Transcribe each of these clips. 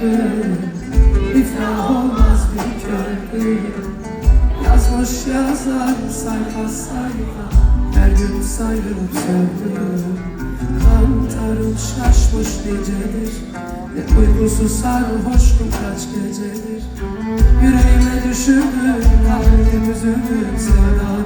döndüm İflah olmaz bir köprü Yazmış yazar sayfa sayfa. Her gün sayılıp söndüm Kantarım şaşmış gecedir. Ne uykusu sarhoşum kaç gecedir. Yüreğime düşürdüm kalbim üzüldüm Sevda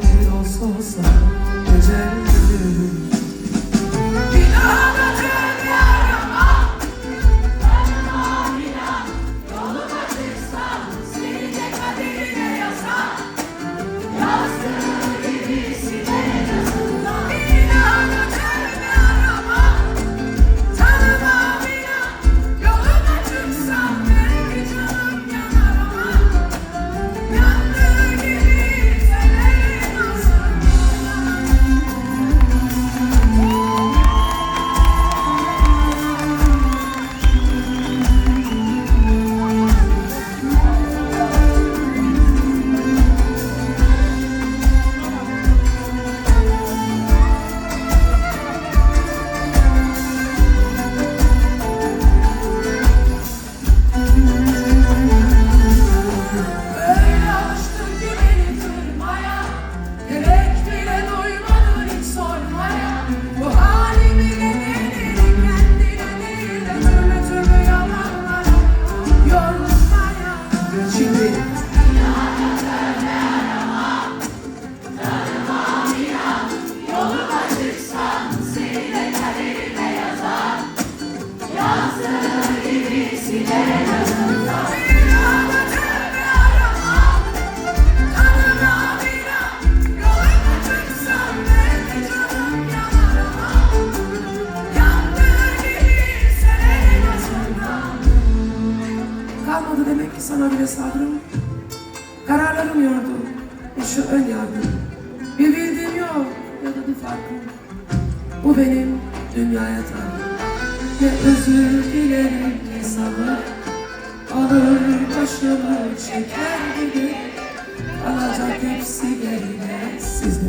Kalmadı demek ki sana bile sabrım. Kararlarım yordu. Şu ön yargım Bir bildiğim yok. Ya da bir farkım. Bu benim dünyaya tarzım Ne özür dilerim sabır Alır başımı çeker gibi Kalacak hepsi geride sizde